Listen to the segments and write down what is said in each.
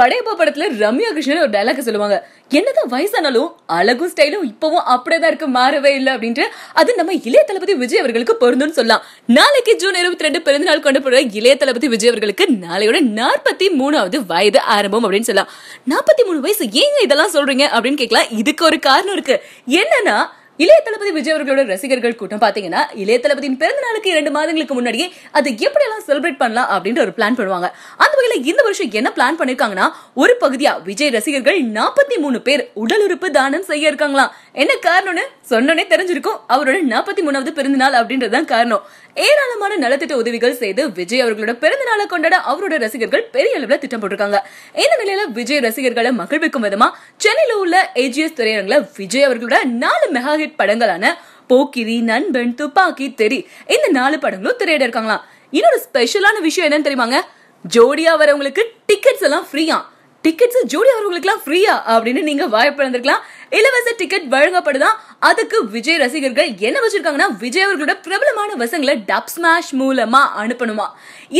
படையப்பா படத்துல ரம்யா கிருஷ்ணன் ஒரு டைலாக் சொல்லுவாங்க. என்னதான் வயசானாலும் அழகும் ஸ்டைலும் இப்பவும் அப்படியேதான் இருக்கு மாறவே இல்லை அப்படின்ட்டு அது நம்ம இளைய தளபதி விஜய் அவர்களுக்கு பொருந்தும்னு சொல்லலாம். நாளைக்கு ஜூன் இருபத்தி ரெண்டு பிறந்தநாள் கொண்டாடுற இளைய தளபதி விஜய் அவர்களுக்கு நாளையோட நாற்பத்தி மூணாவது வயது ஆரம்பம் அப்படின்னு சொல்லலாம். நாற்பத்தி மூணு வயசு ஏங்க இதெல்லாம் சொல்றீங்க அப்படின்னு கேட்கலாம். இதுக்கு ஒரு காரணம் இருக்கு. என்னன்னா இளைய தளபதி விஜய் அவர்களோட ரசிகர்கள் கூட்டம் பாத்தீங்கன்னா இளைய தளபதியின் பிறந்த நாளுக்கு இரண்டு மாதங்களுக்கு முன்னாடியே அது எப்படி செலிப்ரேட் பண்ணலாம் அப்படின்ற ஒரு பிளான் பண்ணுவாங்க. அந்த வகையில இந்த வருஷம் என்ன பிளான் பண்ணிருக்காங்கன்னா ஒரு பகுதியா விஜய் ரசிகர்கள் நாற்பத்தி மூணு பேர் உடல் உறுப்பு தானம் செய்ய இருக்காங்களாம். என்ன காரணம்னு சொன்னோனே தெரிஞ்சிருக்கும். அவரோட நாற்பத்தி மூணாவது பிறந்த நாள் அப்படின்றதுதான் காரணம். ஏராளமான நலத்திட்ட உதவிகள் செய்து விஜய் அவர்களோட பிறந்த நாளை கொண்டாட அவரோட ரசிகர்கள் பெரிய அளவுல திட்டம் போட்டிருக்காங்க. இந்த நிலையில விஜய் ரசிகர்களை மகிழ்விக்கும் விதமா சென்னையில உள்ள ஏஜிஎஸ் திரையரங்குல விஜய் அவர்களோட நாலு மெகா ஹிட் படங்களான போக்கிரி நண்பன் துப்பாக்கி தெரி இந்த நாலு படங்களும் திரையிட இருக்காங்களாம். இன்னொரு ஸ்பெஷலான விஷயம் என்னன்னு தெரியுமாங்க? ஜோடியா வரவங்களுக்கு டிக்கெட்ஸ் எல்லாம் ஃப்ரீயா டிக்கெட்ஸ் ஜோடி வரவங்களுக்குலாம் ஃப்ரீயா அப்படின்னு நீங்க வாய்ப்பு இருந்திருக்கலாம் இலவச டிக்கெட் வழங்கப்படுதான் அதுக்கு விஜய் ரசிகர்கள் என்ன வச்சிருக்காங்கன்னா விஜய் அவர்களோட பிரபலமான வசங்களை டப் ஸ்மாஷ் மூலமா அனுப்பணுமா?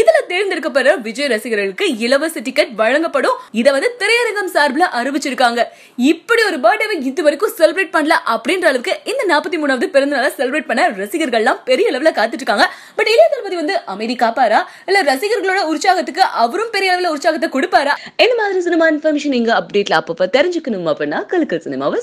இதுல தேர்ந்தெடுக்கப்படுற விஜய் ரசிகர்களுக்கு இலவச டிக்கெட் வழங்கப்படும். இத வந்து திரையரங்கம் சார்பில் அறிவிச்சிருக்காங்க. இப்படி ஒரு பர்த்டேவை இது வரைக்கும் செலிப்ரேட் பண்ணல அப்படின்ற அளவுக்கு இந்த நாற்பத்தி மூணாவது பிறந்த நாளை செலிப்ரேட் பண்ண ரசிகர்கள்லாம் பெரிய அளவுல காத்துட்டு இருக்காங்க பட் இளைய தளபதி வந்து அமைதி காப்பாரா இல்ல ரசிகர்களோட உற்சாகத்துக்கு அவரும் பெரிய அளவுல உற்சாகத்தை கொடுப்பாரா? இந்த மாதிரி சினிமா இன்ஃபர்மேஷன் நீங்க அப்டேட்ல அப்பப்ப தெரிஞ்சுக்கணும் அப்படின்னா கலக்கல் சினிமாவை